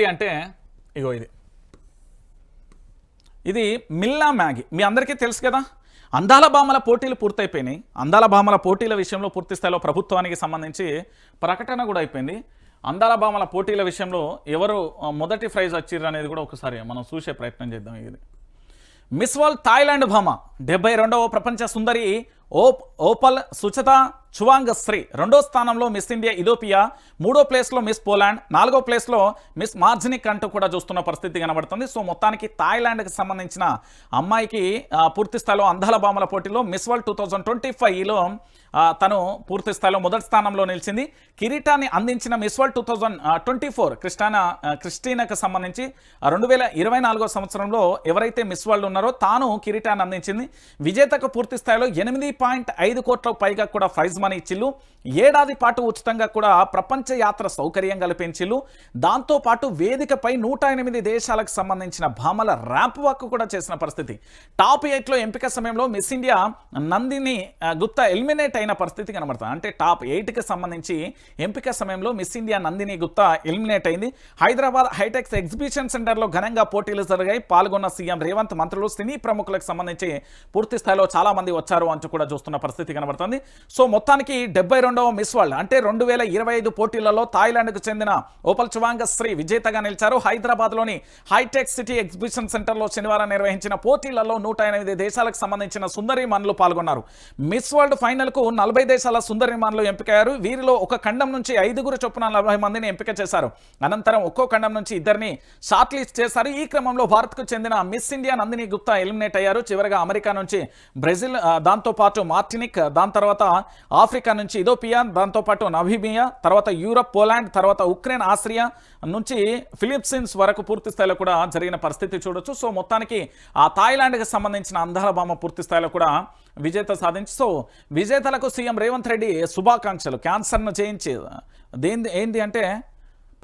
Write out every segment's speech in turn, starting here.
శక్తి అంటే ఇగో ఇది. ఇది మిల్లా మ్యాగీ. మీ అందరికీ తెలుసు కదా? అందాల భామల పోటీలు పూర్తయిపోయినాయి. అందాల భామల పోటీల విషయంలో పూర్తి స్థాయిలో ప్రభుత్వానికి సంబంధించి ప్రకటన కూడా అయిపోయింది. అందాల భామల పోటీల విషయంలో ఎవరు మొదటి ప్రైజ్ వచ్చిర్రు అనేది కూడా ఒకసారి మనం చూసే ప్రయత్నం చేద్దాం ఇది. మిస్ వరల్డ్ థాయిలాండ్ భామ డెబ్బై రెండవ ప్రపంచ సుందరి ఓప్ ఓపల్ సుచత చువాంగ్ శ్రీ రెండో స్థానంలో మిస్ ఇండియా ఇథోపియా మూడో ప్లేస్లో మిస్ పోలాండ్ నాలుగో ప్లేస్లో మిస్ మార్జినిక్ అంటూ కూడా చూస్తున్న పరిస్థితి కనబడుతుంది. సో మొత్తానికి థాయిలాండ్కి సంబంధించిన అమ్మాయికి పూర్తిస్థాయిలో పూర్తి స్థాయిలో అందాల బామల పోటీలో Miss World two thousand twenty ఫైవ్లో తను పూర్తి స్థాయిలో మొదటి స్థానంలో నిలిచింది. కిరీటాన్ని అందించిన Miss World two thousand twenty four Kristina క్రిస్టీనాకు సంబంధించి రెండు వేల ఇరవై నాలుగో సంవత్సరంలో ఎవరైతే మిస్ వరల్డ్ ఉన్నారో తాను కిరీటాన్ని అందించింది. విజేతకు పూర్తి స్థాయిలో ఎనిమిది పాయింట్ ఐదు కోట్ల పైగా కూడా ప్రైజ్ మనీ ఇచ్చిల్లు. ఏడాది పాటు ఉచితంగా కూడా ప్రపంచ యాత్ర సౌకర్యం కల్పించిల్లు. దాంతో పాటు వేదికపై నూట ఎనిమిది దేశాలకు సంబంధించిన భామల ర్యాంప్ వర్క్ కూడా చేసిన పరిస్థితి. టాప్ ఎయిట్లో ఎంపిక సమయంలో Miss India Nandini Gupta eliminate అయిన పరిస్థితి కనబడుతుంది అంటే టాప్ ఎయిట్కి సంబంధించి ఎంపిక సమయంలో Miss India Nandini Gupta eliminate అయింది. హైదరాబాద్ హైటెక్స్ ఎగ్జిబిషన్ సెంటర్లో ఘనంగా పోటీలు జరిగాయి. పాల్గొన్న సీఎం రేవంత్ మంత్రులు సినీ ప్రముఖులకు సంబంధించి పూర్తి స్థాయిలో చాలా మంది వచ్చారు అంటూ కూడా చూస్తున్న పరిస్థితి కనబడుతుంది. సో మొత్తానికి డెబ్బై రెండవ మిస్ వరల్డ్ అంటే రెండు వేల ఇరవై ఐదు పోటీలలో థాయిలాండ్కు చెందిన ఓపల్ చువాంగ శ్రీ విజేతగా నిలిచారు. హైదరాబాద్లోని హైటెక్ సిటీ ఎగ్జిబిషన్ సెంటర్లో శనివారం నిర్వహించిన పోటీలలో నూట ఎనిమిది దేశాలకు సంబంధించిన సుందరిమాన్లు పాల్గొన్నారు. మిస్ వరల్డ్ ఫైనల్కు నలభై దేశాల సుందరిమాన్లు ఎంపికయ్యారు. వీరిలో ఒక ఖండం నుంచి ఐదుగురు చొప్పున నలభై మందిని ఎంపిక చేశారు. అనంతరం ఒక్కో ఖండం నుంచి ఇద్దరిని షార్ట్ లిస్ట్ చేశారు. ఈ క్రమంలో భారత్కు చెందిన Miss India Nandini Gupta eliminate అయ్యారు. చివరిగా అమెరికా నుంచి బ్రెజిల్ దాంతోపాటు మార్టినిక్ దాని తర్వాత ఆఫ్రికా నుంచి ఇథోపియా దాంతోపాటు నబీబియా తర్వాత యూరప్ పోలాండ్ తర్వాత ఉక్రెయిన్ ఆస్ట్రియా నుంచి ఫిలిప్సిన్స్ వరకు పూర్తి స్థాయిలో కూడా జరిగిన పరిస్థితి చూడొచ్చు. సో మొత్తానికి ఆ థాయిలాండ్కి సంబంధించిన అందాల బామ పూర్తి స్థాయిలో కూడా విజేత సాధించి సో విజేతలకు సీఎం రేవంత్ రెడ్డి శుభాకాంక్షలు. క్యాన్సర్ను చేయించి దేంది ఏంది అంటే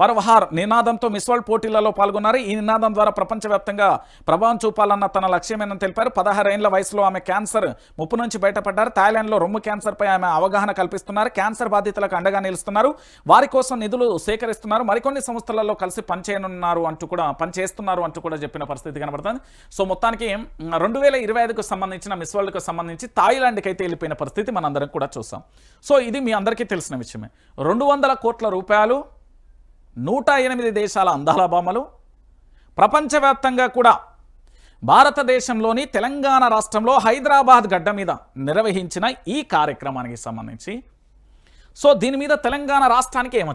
పర్వహార్ నినాదంతో మిస్ వరల్డ్ పోటీలలో పాల్గొన్నారు. ఈ నినాదం ద్వారా ప్రపంచవ్యాప్తంగా ప్రభావం చూపాలన్న తన లక్ష్యమేనని తెలిపారు. పదహారేళ్ళ వయసులో ఆమె క్యాన్సర్ ముప్పు నుంచి బయటపడ్డారు. థాయిలాండ్లో రొమ్ము క్యాన్సర్పై ఆమె అవగాహన కల్పిస్తున్నారు. క్యాన్సర్ బాధితులకు అండగా నిలుస్తున్నారు. వారి కోసం నిధులు సేకరిస్తున్నారు. మరికొన్ని సంస్థలలో కలిసి పనిచేయనున్నారు అంటూ కూడా పనిచేస్తున్నారు అంటూ కూడా చెప్పిన పరిస్థితి కనబడుతుంది. సో మొత్తానికి రెండు వేల ఇరవై ఐదుకు సంబంధించిన మిస్ వరల్డ్కు సంబంధించి థాయిలాండ్కి అయితే వెళ్ళిపోయిన పరిస్థితి మనందరం కూడా చూసాం. సో ఇది మీ అందరికీ తెలిసిన విషయమే. రెండు వందల కోట్ల రూపాయలు నూట ఎనిమిది దేశాల అందాల బొమ్మలు ప్రపంచవ్యాప్తంగా కూడా భారతదేశంలోని తెలంగాణ రాష్ట్రంలో హైదరాబాద్ గడ్డ మీద నిర్వహించిన ఈ కార్యక్రమానికి సంబంధించి. సో దీని మీద తెలంగాణ రాష్ట్రానికి ఏమొచ్చింది?